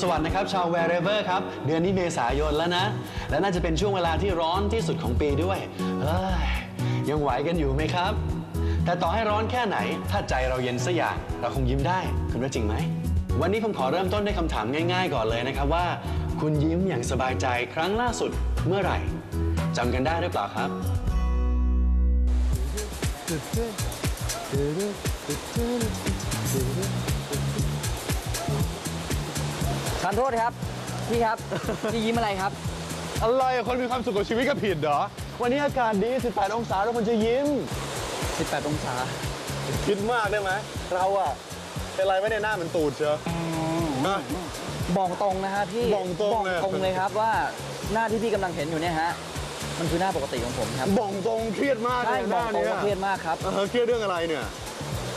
สวัสดิ์นะครับชาว wherever ครับ เดือนนี้เมษายนแล้วนะ และน่าจะเป็นช่วงเวลาที่ร้อนที่สุดของปีด้วยเอ้ยยังไหวกันอยู่ไหมครับ แต่ต่อให้ร้อนแค่ไหน ถ้าใจเราเย็นสักอย่าง เราคงยิ้มได้ คุณว่าจริงไหม วันนี้ผมขอเริ่มต้นด้วยคำถามง่าย ๆ ก่อนเลยนะครับว่า คุณยิ้มอย่างสบายใจครั้งล่าสุดเมื่อไหร่จำกันได้หรือเปล่าครับทานโทษครับ พี่ครับ พี่ยิ้มอะไรครับ อะไรอะคนมีความสุขกับชีวิตก็ผิดเหรอ วันนี้อากาศดี 18 องศาทุกคนจะยิ้ม 18 องศา คิดมากได้ไหม เราอะเป็นไรไม่ได้หน้าเหมันตูดเชียวนะ บอกตรงนะฮะพี่บอกตรงบอกเลยตรงเลยครับว่าหน้าที่พี่กำลังเห็นอยู่เนี่ยฮะ มันคือหน้าปกติของผมครับบอกตรงเครียดมากเลใช่ยหบอกน้าตรงเนี้ยว่าเครียดมากครับ เออเครียดเรื่องอะไรเนี่ย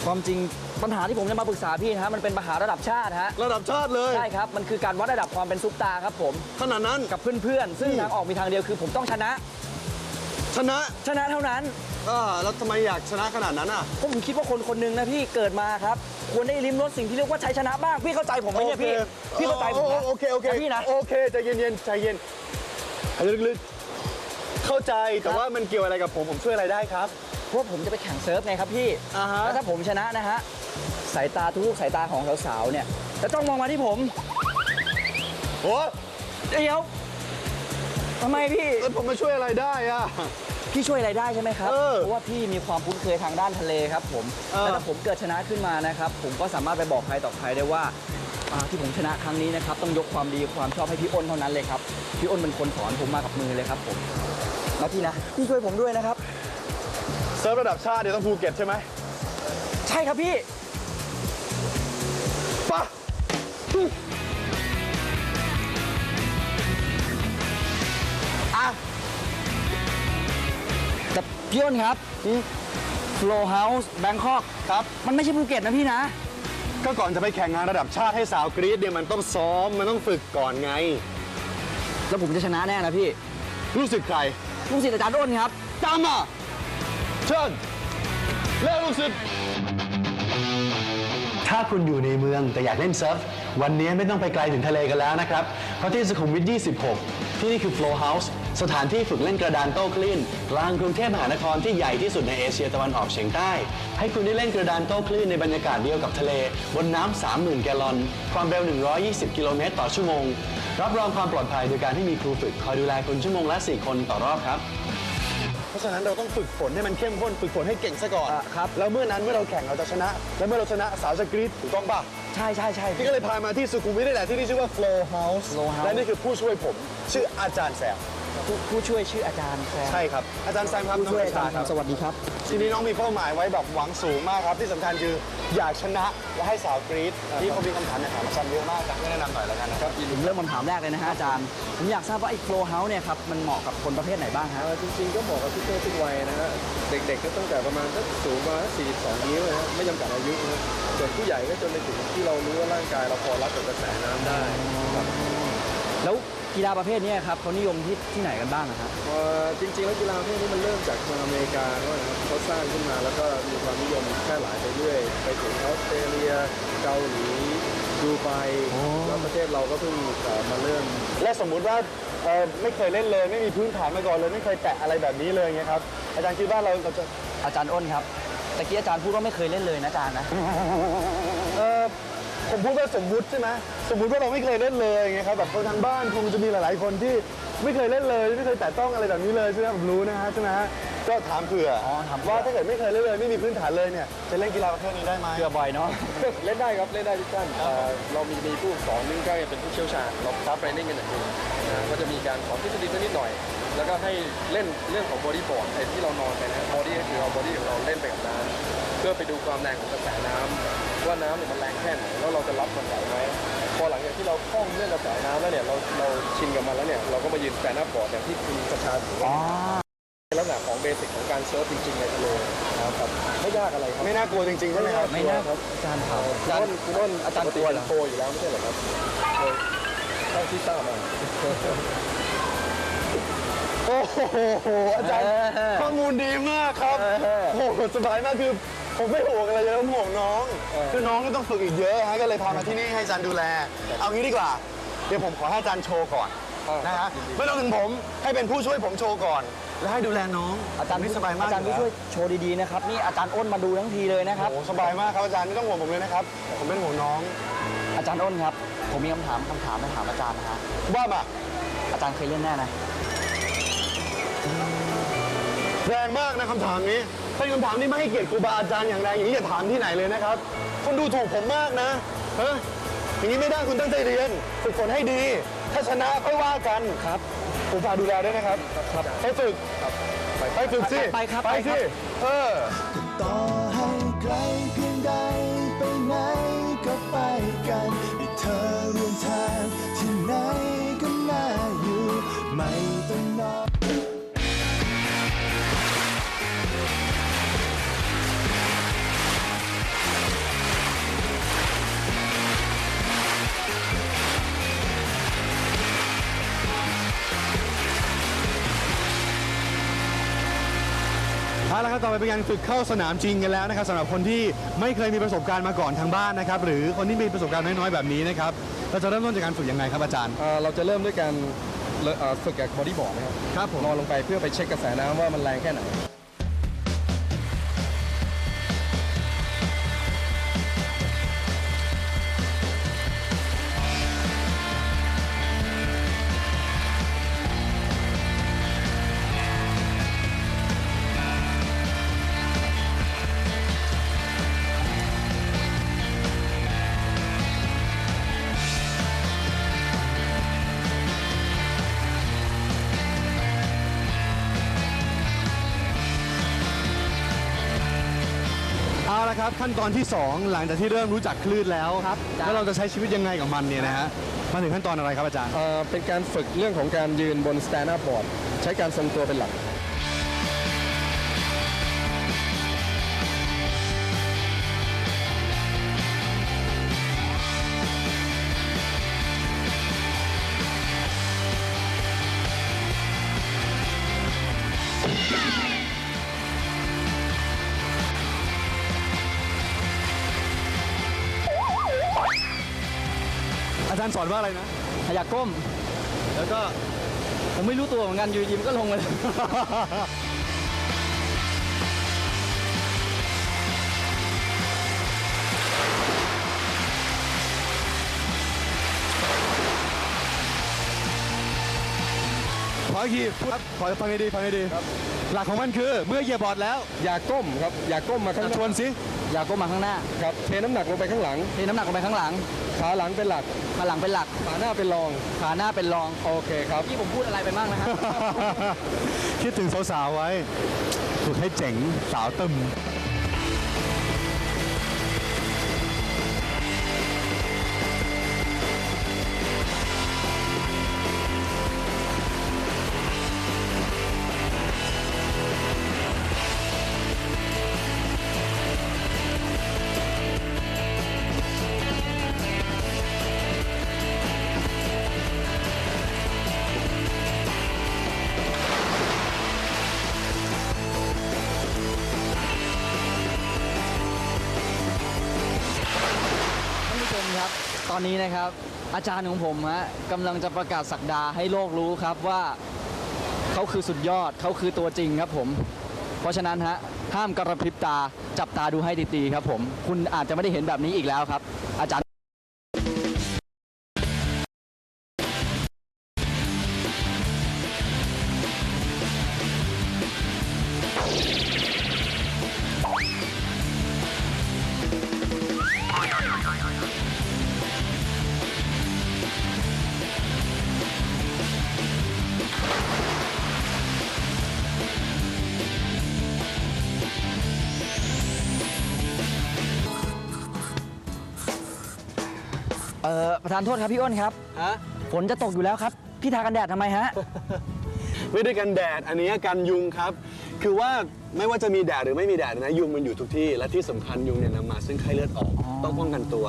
ความจริงปัญหาที่ผมจะมาปรึกษาพี่นะฮะมันเป็นปัญหาระดับชาติฮะระดับชาติเลย ใช่ครับ มันคือการวัดระดับความเป็นซุปตาร์ครับผมขนาดนั้น กับเพื่อนๆ ซึ่งอืมทางออกมีทางเดียวคือผมต้องชนะ ชนะชนะเท่านั้นอ่าแล้วทำไมอยากชนะขนาดนั้นอะผมคิดว่าคนคนหนึ่งนะพี่เกิดมาครับ ควรได้ลิ้มรสสิ่งที่เรียกว่าชัยชนะบ้าง พี่เข้าใจผมไหมเนี่ยพี่ พี่เข้าใจผมนะโอเคโอเคนะพี่นะโอเคใจเย็นๆใจเย็นหายใจลึกๆเข้าใจแต่ว่ามันเกี่ยวอะไรกับผมผมช่วยอะไรได้ครับเพ ราะผมจะไปแข่งเซิร์ฟไงครับพี่อ่าฮะ แล้วถ้าผมชนะนะฮะสายตาทุกๆสายตาของสาวๆเนี่ยจะต้องมองมาที่ผมโอ้เดี๋ยวทำไมพี่แล้วผมมาช่วยอะไรได้อะพี่ช่วยอะไรได้ใช่ไหมครับเออเพราะว่าพี่มีความคุ้นเคยทางด้านทะเลครับผมเออ แล้วถ้าผมเกิดชนะขึ้นมานะครับ ผมก็สามารถไปบอกใครต่อใครได้ว่าอ่าที่ผมชนะครั้งนี้นะครับต้องยกความดีความชอบให้พี่อ้นเท่านั้นเลยครับพี่อ้นเป็นคนสอนผมมากับมือเลยครับผมแล้วพี่นะพี่ช่วยผมด้วยนะครับ เซิร์ฟระดับชาติเดี๋ยวต้องภูเก็ตใช่ไหมใช่ครับพี่ปะอะแต่พี่อ้นครับ Flow House Bangkok ครับ มันไม่ใช่ภูเก็ตนะพี่นะ ก็ก่อนจะไปแข่งงานระดับชาติให้สาวกรี๊ดเนี่ยมันต้องซ้อม มันต้องฝึกก่อนไง แล้วผมจะชนะแน่นะพี่ รู้สึกใครลูกศิษย์อาจารย์อ้นครับตามมา เชิญเร็วลูกศิษย์ถ้าคุณอยู่ในเมืองแต่อยากเล่นเซิร์ฟ วันนี้ไม่ต้องไปไกลถึงทะเลกันแล้วนะครับ เพราะที่สุขุมวิท 26 ที่นี่คือ Flow House สถานที่ฝึกเล่นกระดานโต้คลื่นกลางกรุงเทพมหานครที่ใหญ่ที่สุดในเอเชียตะวันออกเฉียงใต้ ให้คุณได้เล่นกระดานโต้คลื่นในบรรยากาศเดียวกับทะเล บนน้ำ 30,000 แกลลอน ความเร็ว 120 กิโลเมตรต่อชั่วโมง รับรองความปลอดภัยโดยการที่มีครูฝึกคอยดูแลคุณชั่วโมงละ 4 คนต่อรอบครับะฉะนั้นเราต้องฝึกฝนให้มันเข้มข้นฝึกฝนให้เก่งซะก่อนอะครับ แล้วเมื่อนั้นเมื่อเราแข่งเราจะชนะ แล้วเมื่อเราชนะสาวจะกรี๊ดถูกต้องป่ะใช่ใช่ใช่พี่ก็เลยพามาที่สุขุมวิทนี่แหละที่นี่ชื่อว่า Flow House Flow House และนี่คือผู้ช่วยผม ชื่ออาจารย์แซม ผู้ผู้ช่วยชื่ออาจารย์แซมใช่ครับ อาจารย์แซมครับผู้ช่วยอาจารย์น้งสวัสดีครับ ทีนี้น้องมีเป้าหมายไว้แบบหวังสูงมากครับ ที่สำคัญคืออยากชนะและให้สาวกรี๊ดนี่เขามีคำถามอยากถามอาจารย์เยอะมากจะให้แนะนำหน่อยแล้วกันนะครับ ผมเริ่มคำถามแรกเลยนะฮะอาจารย์ผมอยากทราบว่าไอ้ Flow House เนี่ยครับมันเหมาะกับคนประเภทไหนบ้างฮะ เอ่อจริงๆก็เหมาะกับทุกเพศทุกวัยนะฮะเด็กๆก็ตั้งแต่ประมาณสักสูงประมาณ42 นิ้วนะฮะไม่จำกัดอายุนะฮะส่วนผู้ใหญ่ก็จนไปถึงที่เรารู้ว่าร่างกายเราพอรับกับกระแสน้ำได้ครับแล้ว กีฬาประเภทเนี้ครับเขานิยมที่ที่ไหนกันบ้างอะครับเอ่อจริงๆแล้วกีฬาประเภทนี้มันเริ่มจากทางอเมริกาเขานะครับเขาสร้างขึ้นมาแล้วก็มีความนิยมแพร่หลายไปเรื่อยไปถึงออสเตรเลียเกาหลีดูไบแล้วประเทศเราก็เพิ่งเอ่อมาเริ่ม และสมมุติว่าเอ่อไม่เคยเล่นเลย ไม่มีพื้นฐานมาก่อนเลยไม่เคยแตะอะไรแบบนี้เลยไงครับอาจารย์คิดว่าเราเราจะอาจารย์อ้นครับตะกี้อาจารย์พูดว่าไม่เคยเล่นเลยนะอาจารย์นะเออ ผมพูดว่าสมมุติใช่ไหมสมมุติว่าเราไม่เคยเล่นเลยไงครับแบบคนทางบ้านคงจะมีหลายๆ คนที่ไม่เคยเล่นเลยไม่เคยแตะต้องอะไรแบบนี้เลยใช่ไหมผมรู้นะฮะใช่ไหมฮะก็ถามเผื่อออถามเผื่อ ว่าถ้าเกิดไม่เคยเล่นเลยไม่มีพื้นฐานเลยเนี่ยจะเล่นกีฬาประเภทนี้ได้ไหม เกือบ่อยเนาะ เล่นได้ครับเล่นได้ทุกท่านเอ่อเรามีมีผู้สอนซึ่งก็เป็นผู้เชี่ยวชาญเราทับไปเล่นกันอย่างนี้นะก็จะมีการสอนทฤษฎีนิดหน่อย แล้วก็ให้เล่นเรื่องของบอดี้บอร์ดไอ้ที่เรานอนไปนะบอดี้ก็คือเอาบอดี้ของเราเล่นไปกับน้ำเพื่อไปดูความแรงของกระแสน้ำว่าน้ำเนี่ยมันแรงแค่ไหนแล้วเราจะรับมันไหวไหมพอหลังจากที่เราคล่องเรื่องกระแสน้ำแล้วเนี่ยเราเราชินกับมันแล้วเนี่ยเราก็มายืนแฟนอัพบอร์ดอย่างที่คุณประชาถือว่าเป็นลักษณะของเบสิกของการเซิร์ฟจริงๆในทะเลนะครับไม่ยากอะไรครับไม่น่ากลัวจริงๆใช่ไหมครับไม่น่าครับอาจารย์ครับคุณอ้นคุณอ้นอาจารย์ตัวโตอยู่แล้วไม่ใช่เหรอครับโดยเท่าที่ทราบมา โอ้โหอาจารย์เออข้อมูลดีมากครับเออโอ้โหสบายมากคือผมไม่ห่วงอะไรเลยผมห่วงน้องเออคือน้องก็ต้องฝึกอีกเยอะฮะก็เลยพามาที่นี่ให้อาจารย์ดูแล เอางี้ดีกว่า เดี๋ยวผมขอให้อาจารย์โชว์ก่อนนะฮะไม่ต้องถึงผมให้เป็นผู้ช่วยผมโชว์ก่อน แล้วให้ดูแลน้องอาจารย์นี่สบายมากอาจารย์ผู้ช่วยโชว์ดีๆนะครับนี่อาจารย์อ้นมาดูทั้งทีเลยนะครับโอ้สบายมากครับอาจารย์ไม่ต้องห่วงผมเลยนะครับผมเป็นห่วงน้อง อาจารย์อ้นครับ ผมมีคำถามคำถามมาถามอาจารย์นะฮะว่ามาอาจารย์เคยเล่นแน่นะ แรงมากนะคำถามนี้เป็นคำถามที่ไม่ให้เกียรติครูบาอาจารย์อย่างไรอย่างนี้อย่าถามที่ไหนเลยนะครับคุณดูถูกผมมากนะเฮ้ยอย่างนี้ไม่ได้คุณตั้งใจเรียนฝึกฝนให้ดี ถ้าชนะค่อยว่ากันครับผมฝากดูแลด้วยนะครับครับไปฝึกไปฝึกสิไปครับไปไปครัสิบเออต่อให้ไกลเพียงใด เอาละครับต่อไปเป็นการฝึกเข้าสนามจริงกันแล้วนะครับสำหรับคนที่ไม่เคยมีประสบการณ์มาก่อนทางบ้านนะครับหรือคนที่มีประสบการณ์น้อยๆแบบนี้นะครับเราจะเริ่มต้นจากการฝึกยังไงครับอาจารย์ เอ่อเราจะเริ่มด้วยการเลเอ่อฝึกกับบอดี้บอร์ดนะครับครับผม นอนลงไปเพื่อไปเช็คกระแสน้ำว่ามันแรงแค่ไหน ละครับขั้นตอนที่ 2 หลังจากที่เริ่มรู้จักคลื่นแล้วครับอาจารย์แล้วเราจะใช้ชีวิตยังไงกับมันเนี่ยนะฮะมาถึงขั้นตอนอะไรครับอาจารย์ เอ่อเป็นการฝึกเรื่องของการยืนบน stand up board ใช้การทรงตัวเป็นหลัก อาจารย์สอนว่าอะไรนะอยากก้ม แล้วก็ผมไม่รู้ตัวเหมือนกันอยู่ดีมันก็ลงมาเลยขออีกทีพูดขอฟังให้ดีฟังให้ดี หลักของมันคือ เมื่อเหยียบบอร์ดแล้ว อย่าก้มครับ อย่าก้มมาข้างหชน้าวนสิ อยากก้มมาข้างหน้าครับเทน้ำหนักลงไปข้างหลัง เทน้ำหนักลงไปข้างหลัง ขาหลังเป็นหลัก ขาหลังเป็นหลัก ขาหน้าเป็นรอง ขาหน้าเป็นรอง โอเคครับ ที่ผมพูดอะไรไปบ้างนะครับคิดถึงสาวๆไว้ ฝึกให้เจ๋งสาวตึม ตอนนี้นะครับ อาจารย์ของผมฮะกำลังจะประกาศสักดาให้โลกรู้ครับว่าเขาคือสุดยอดเขาคือตัวจริงครับผม เพราะฉะนั้นฮะห้ามกระพริบตาจับตาดูให้ดีๆครับผม คุณอาจจะไม่ได้เห็นแบบนี้อีกแล้วครับ ประธานโทษครับพี่อ้นครับ ฮะฝนจะตกอยู่แล้วครับ พี่ทากันแดดทำไมฮะ ไม่ได้กันแดดอันนี้กันยุงครับ คือว่าไม่ว่าจะมีแดดหรือไม่มีแดดนะยุงมันอยู่ทุกที่ และที่สำคัญยุงเนี่ยนำมาซึ่งไข้เลือดออกต้องป้องกันตัว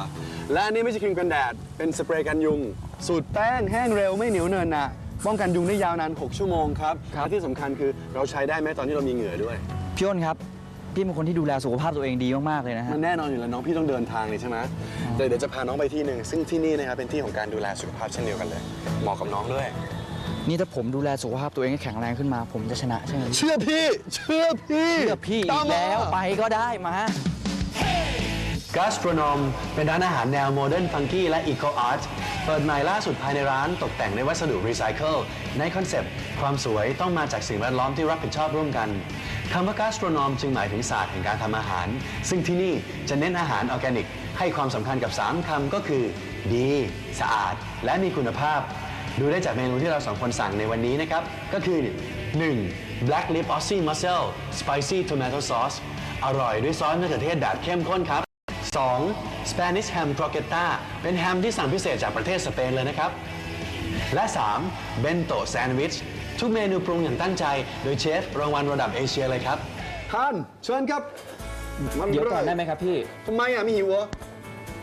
และอันนี้ไม่ใช่ครีมกันแดด เป็นสเปรย์กันยุง สูตรแป้งแห้งเร็วไม่เหนียวเนินหนะป้องกันยุงได้ยาวนาน 6 ชั่วโมงครับครับและที่สำคัญคือเราใช้ได้แม้ตอนที่เรามีเหงื่อด้วย พี่อ้นครับ พี่เป็นคนที่ดูแลสุขภาพตัวเองดีมาก ๆ เลยนะฮะ มันแน่นอนอยู่แล้วน้องพี่ต้องเดินทางเลยใช่ไหมเดี๋ยวเดี๋ยวจะพาน้องไปที่หนึ่งซึ่งที่นี่นะครับเป็นที่ของการดูแลสุขภาพเช่นเดียวกันเลยเหมาะกับน้องด้วย นี่ถ้าผมดูแลสุขภาพตัวเองให้แข็งแรงขึ้นมา ผมจะชนะใช่ไหมเชื่อพี่ เชื่อพี่เชื่อพี่อีกแล้วไปก็ได้มา Gastronome เป็นร้านอาหารแนวโมเดิร์นฟังกี้และอีโคอาร์ตเปิดใหม่ล่าสุดภายในร้านตกแต่งด้วยวัสดุรีไซเคิลในคอนเซปต์ ความสวยต้องมาจากสิ่งแวดล้อมที่รับผิดชอบร่วมกัน คำว่า Gastronome จึงหมายถึงศาสตร์แห่งการทำอาหาร ซึ่งที่นี่จะเน้นอาหารออร์แกนิก ให้ความสำคัญกับ 3คำก็คือ ดี สะอาด และมีคุณภาพ ดูได้จากเมนูที่เราสองคนสั่งในวันนี้นะครับ ก็คือ 1. Black Lip Aussie Mussel Spicy Tomato Sauce อร่อยด้วยซอสมะเขือเทศแบบเข้มข้นครับ 2. Spanish Ham Croqueta เป็นแฮมที่สั่งพิเศษจากประเทศสเปนเลยนะครับ และ 3. Bento Sandwich ทุกเมนูปรุงอย่างตั้งใจ โดยเชฟรางวัลระดับเอเชียเลยครับ ท่าน เชิญครับเดี๋ยวก่อนได้ไหมครับพี่ทำไมอะมีหิวเหรอ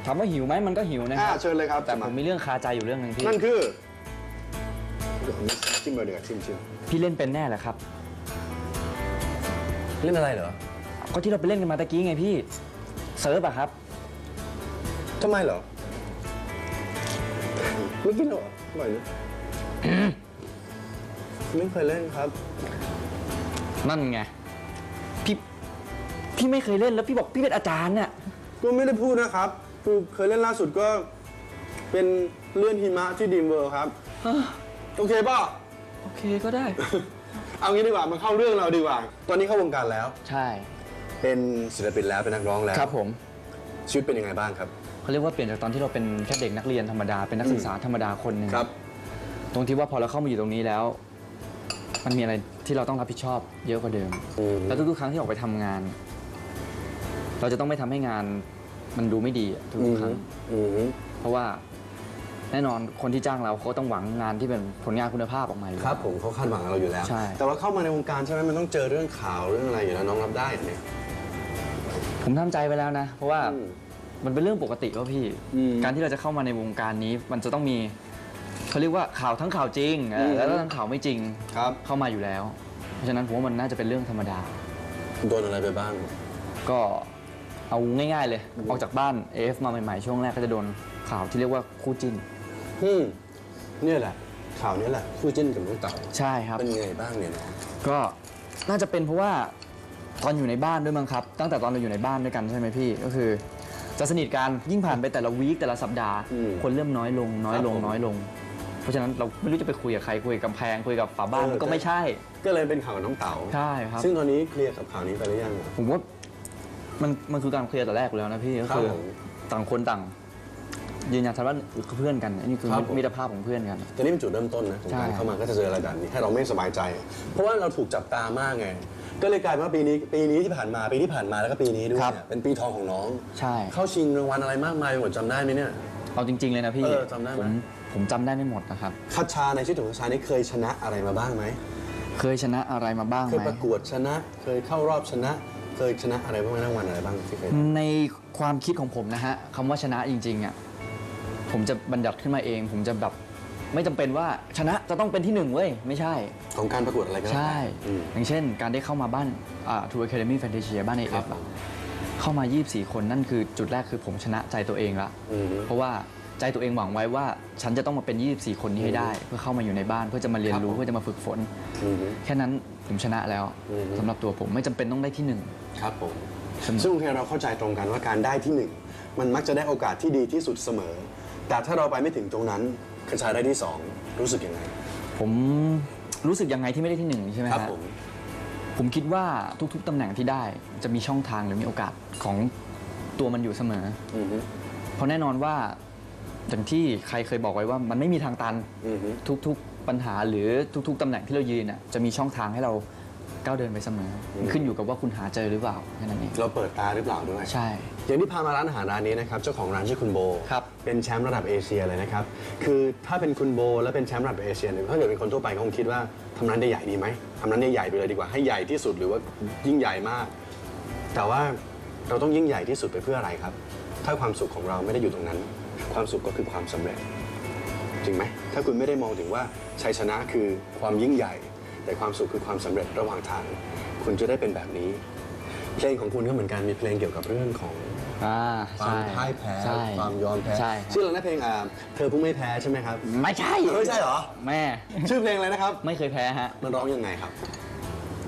ถามว่าหิวไหมมันก็หิวนะคอ่ารับเชิญเลยครับแต่ผมมีเรื่องคาใจอยู่เรื่องหนึงพี่นั่นคือเดี๋ยวผมชิมเลยเดี๋ยวชิมชิมพี่เล่นเป็นแน่แหละครับ เล่นอะไรเหรอก็ที่เราไปเล่นกันมาตะกี้ไงพี่เซิร์ฟอะครับ ทำไมเหรอไม่กินเหรอ อร่อยนะไม่เคยเล่นครับ นั่นไง พี่ พี่ไม่เคยเล่นแล้วพี่บอกพี่เป็นอาจารย์เนี่ยก็ไม่ได้พูดนะครับ คือเคยเล่นล่าสุดก็เป็นเลื่อนหิมะที่ดีมเวิร์ครับ โอเคป่ะ โอเคก็ได้ เอางี้ดีกว่ามาเข้าเรื่องเราดีกว่า ตอนนี้เข้าวงการแล้ว ใช่ เป็นศิลปินแล้วเป็นนักร้องแล้ว ครับผม ชีวิตเป็นยังไงบ้างครับ เขาเรียกว่าเปลี่ยนจากตอนที่เราเป็นแค่เด็กนักเรียนธรรมดาเป็นนักศึกษาธรรมดาคนหนึ่งครับ ตรงที่ว่าพอเราเข้ามาอยู่ตรงนี้แล้ว มันมีอะไรที่เราต้องรับผิดชอบเยอะกว่าเดิม อืม แล้วทุกๆครั้งที่ออกไปทำงาน เราจะต้องไม่ทำให้งานมันดูไม่ดีอะทุกๆครั้ง อืม เพราะว่าแน่นอนคนที่จ้างเราเขาก็ต้องหวังงานที่เป็นผลงานคุณภาพออกมาอยู่ ครับผมเขาคาดหวังกับเราอยู่แล้ว ใช่ แต่ว่าเข้ามาในวงการใช่ไหมมันต้องเจอเรื่องข่าวเรื่องอะไรอยู่แล้วน้องรับได้เหรอเนี่ย ผมทำใจไปแล้วนะ เพราะว่าอืม มันเป็นเรื่องปกติว่าพี่ อืมการที่เราจะเข้ามาในวงการนี้ มันจะต้องมีเขาเรียกว่าข่าวทั้งข่าวจริงเอออืมแล้วก็ทั้งข่าวไม่จริงครับ เข้ามาอยู่แล้ว เพราะฉะนั้นผมว่ามันน่าจะเป็นเรื่องธรรมดา โดนอะไรไปบ้าง ก็เอาง่าย ๆ เลย ออกจากบ้าน AF มาใหม่ๆช่วงแรกก็จะโดนข่าวที่เรียกว่าคู่จิ้นอืมเนี่ยแหละ ข่าวเนี้แหละคู่จิ้นกับน้องเต๋าใช่ครับ เป็นยังไงบ้างเนี่ยน้องก็น่าจะเป็นเพราะว่าตอนอยู่ในบ้านด้วยมั้งครับ ตั้งแต่ตอนเราอยู่ในบ้านด้วยกันใช่ไหมพี่ ก็คือ จะสนิทกันยิ่งผ่านไปแต่ละวีคแต่ละสัปดาห์ อืมคนเริ่มน้อยลงน้อยลงครับผม น้อยลง เพราะฉะนั้นเราไม่รู้จะไปคุยกับใครคุยกับกำแพงคุยกับฝาบ้านเออมันก็ไม่ใช่ ก็เลยเป็นข่าวกับน้องเต๋าใช่ครับ ซึ่งตอนนี้เคลียร์กับข่าวนี้ไปหรือยัง ผมว่ามันมันคือการเคลียร์แต่แรกอยู่แล้วนะพี่ก็คือครับผม ต่างคนต่าง ยืนยันชัดว่าคือเพื่อนกันนี่คือครับผม มิตรภาพของเพื่อนกัน แต่นี่เป็นจุดเริ่มต้นนะของใช่ การเข้ามาก็จะเจออะไรแบบนี้ให้เราไม่สบายใจ เพราะว่าเราถูกจับตามากไง ก็เลยกลายเป็นว่าปีนี้ปีนี้ที่ผ่านมาปีที่ผ่านมาแล้วก็ปีนี้ด้วยเนี่ยเป็นปีทองของน้อง ใช่ เข้าชิงรางวัลอะไรมากมายไปหมดจำได้ไหมเนี่ย เอาจริง ๆ เลยนะพี่เออจำได้ไหม ผมผมจำได้ไม่หมดนะครับคัชชาในชื่อของคัชชานี่เคยชนะอะไรมาบ้างไหมเคยชนะอะไรมาบ้างเคยไหมประกวดชนะ เคยเข้ารอบชนะ เคยชนะอะไรบ้างไหมรางวัลอะไรบ้างที่เคยในความคิดของผมนะฮะคำว่าชนะจริงๆอะ ผมจะบัญญัติขึ้นมาเอง ผมจะแบบไม่จำเป็นว่าชนะจะต้องเป็นที่หนึ่งเว้ย ไม่ใช่ ของการประกวดอะไรก็แล้วใช่ แต่อืม อย่างเช่น การได้เข้ามาบ้านอ่า True Academy Fantasia บ้านครั AF บอะเข้ามา 24 คนนั่นคือจุดแรกคือผมชนะใจตัวเองละ อืมเพราะว่าใจตัวเองหวังไว้ว่า ฉันจะต้องมาเป็น 24 คนนี้ให้ได้ เพื่อเข้ามาอยู่ในบ้านเพื่อจะมาเรียนรู้ครับผม เพื่อจะมาฝึกฝน อืม แค่นั้นผมชนะแล้วอืมสำหรับตัวผมไม่จำเป็นต้องได้ที่หนึ่ง ครับผม เสมอซึ่งโอเคเราเข้าใจตรงกันว่าการได้ที่หนึ่งมันมักจะได้โอกาสที่ดีที่สุดเสมอ แต่ถ้าเราไปไม่ถึงตรงนั้นคัชชาได้ที่สองรู้สึกยังไง ผมรู้สึกยังไงที่ไม่ได้ที่หนึ่งใช่ไหมครับฮะผม ผมคิดว่าทุกๆตำแหน่งที่ได้จะมีช่องทางหรือมีโอกาสของตัวมันอยู่เสมอ อือฮึเพราะแน่นอนว่าอย่างที่ใครเคยบอกไว้ว่ามันไม่มีทางตัน อือฮึ ทุกๆปัญหาหรือทุกๆตำแหน่งที่เรายืนน่ะจะมีช่องทางให้เรา ก้าวเดินไปเสมออขึ้นอยู่กับว่าคุณหาเจอหรือเปล่าแค่นั้นเองเราเปิดตาหรือเปล่าด้วยใช่ อย่างที่พามาร้านอาหารร้านนี้นะครับเจ้าของร้านชื่อคุณโบครับเป็นแชมป์ระดับเอเชียเลยนะครับคือถ้าเป็นคุณโบแล้วเป็นแชมป์ระดับเอเชียเนี่ยถ้าเกิดเป็นคนทั่วไปก็คงคิดว่าทำร้านได้ใหญ่ดีไหมทำร้านได้ใหญ่ไปเลยดีกว่าให้ใหญ่ที่สุดหรือว่ายิ่งใหญ่มาก แต่ว่าเราต้องยิ่งใหญ่ที่สุดไปเพื่ออะไรครับ ถ้าความสุขของเราไม่ได้อยู่ตรงนั้น ความสุขก็คือความสำเร็จจริงไหมถ้าคุณไม่ได้มองถึงว่าชัยชนะคือความยิ่งใหญ่ แต่ความสุขคือความสำเร็จระหว่างทาง คุณจะได้เป็นแบบนี้ เพลงของคุณก็เหมือนกันมีเพลงเกี่ยวกับเรื่องของอ่าควาใช่มพ่ายแพ้ใช่ความยอมแพ้ใช่ชื่ออะไรนะเพลงอ่าเธอผู้ไม่แพ้ใช่ไหมครับ ไม่ใช่ไม่ใช่เหรอแม่ ชื่อเพลงอะไรนะครับ ไม่เคยแพ้ฮะมันร้องยังไงครับ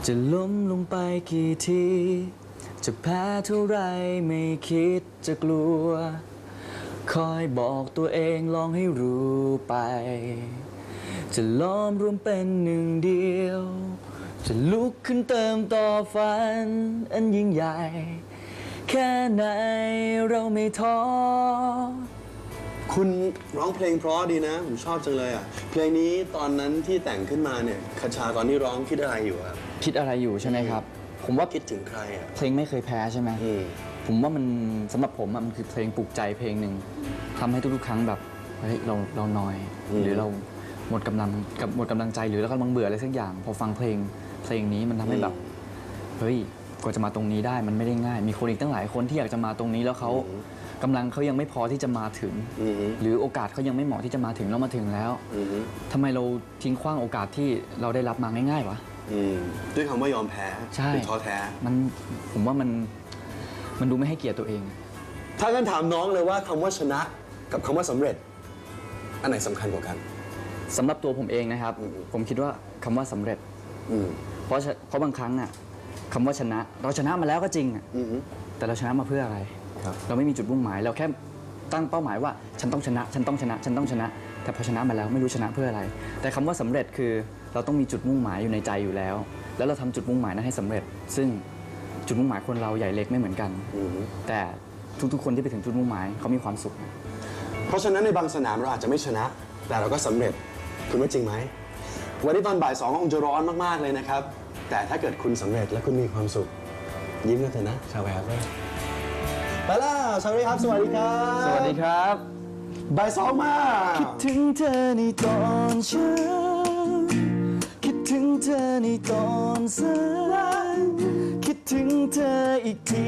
จะล้มลงไปกี่ที จะแพ้เท่าไรไม่คิดจะกลัว คอยบอกตัวเองลองให้รู้ไป จะล้อมรวมเป็นหนึ่งเดียว จะลุกขึ้นเติมต่อฝัน อันยิ่งใหญ่ แค่ไหนเราไม่ท้อ คุณร้องเพลงเพราะดีนะ ผมชอบจังเลยอะ เพลงนี้ตอนนั้นที่แต่งขึ้นมาเนี่ยคชาตอนที่ร้องคิดอะไรอยู่ครับ คิดอะไรอยู่ใช่ไหมครับ ผมว่าคิดถึงใครอะ เพลงไม่เคยแพ้ใช่ไหม อืม ผมว่ามันสำหรับผมอะมันคือเพลงปลุกใจเพลงหนึ่งทำให้ทุกๆครั้งแบบเฮ้ยเราเรานอย หรือเรา หมดกำลังกับหมดกำลังใจหรือเรากำลังเบื่ออะไรสักอย่าง พอฟังเพลงเพลงนี้มันทำให้แบบเฮ้ยกว่าจะมาตรงนี้ได้มันไม่ได้ง่าย มีคนอีกตั้งหลายคนที่อยากจะมาตรงนี้แล้วเขากำลังเขายังไม่พอที่จะมาถึง อือฮึ หรือโอกาสเขายังไม่เหมาะที่จะมาถึงแล้วมาถึงแล้วอือฮึทำไมเราทิ้งขว้างโอกาสที่เราได้รับมาง่ายๆวะ อืมด้วยคำว่ายอมแพ้ใช่ หรือท้อแท้ มันผมว่ามันมันดูไม่ให้เกียรติตัวเอง ถ้างั้นถามน้องเลยว่าคำว่าชนะกับคำว่าสำเร็จ อันไหนสำคัญกว่ากัน สำหรับตัวผมเองนะครับ ผมคิดว่าคำว่าสำเร็จ อืมเพราะฉะเพราะบางครั้งอะคำว่าชนะ เราชนะมาแล้วก็จริงอะอือฮึแต่เราชนะมาเพื่ออะไร ครับ เราไม่มีจุดมุ่งหมาย เราแค่ตั้งเป้าหมายว่า ฉันต้องชนะ ฉันต้องชนะ ฉันต้องชนะ แต่พอชนะมาแล้วไม่รู้ชนะเพื่ออะไร แต่คำว่าสำเร็จคือเราต้องมีจุดมุ่งหมายอยู่ในใจอยู่แล้ว แล้วเราทำจุดมุ่งหมายนั้นให้สำเร็จ ซึ่งจุดมุ่งหมายคนเราใหญ่เล็กไม่เหมือนกัน อือฮึแต่ทุกๆคนที่ไปถึงจุดมุ่งหมายเขามีความสุข เพราะฉะนั้นในบางสนามเราอาจจะไม่ชนะ แต่เราก็สำเร็จ คุณว่าจริงไหม วันนี้ตอนบ่ายสองก็คงจะร้อนมาก ๆ เลยนะครับ แต่ถ้าเกิดคุณสำเร็จและคุณมีความสุข ยิ้มกันเถอะนะ ชาวแอฟไปแล้วสวัสดีครับสวัสดีครับ สวัสดีครับ บ่ายสองมา คิดถึงเธอในตอนเช้า คิดถึงเธอในตอนสายคิดถึงเธออีกที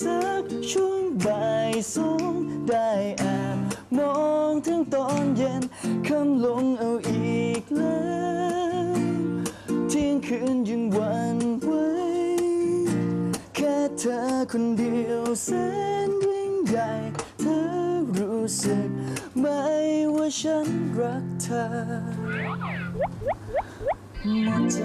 สักช่วงบ่ายสองได้แอบ มองถึงตอนเย็นคำลงเอาอีกแล้วเที่ยงคืนยังหวันไหวแค่เธอคนเดียวแสนยิ่งใหญ่ เธอรู้สึกไหมว่าฉันรักเธอหมดใจ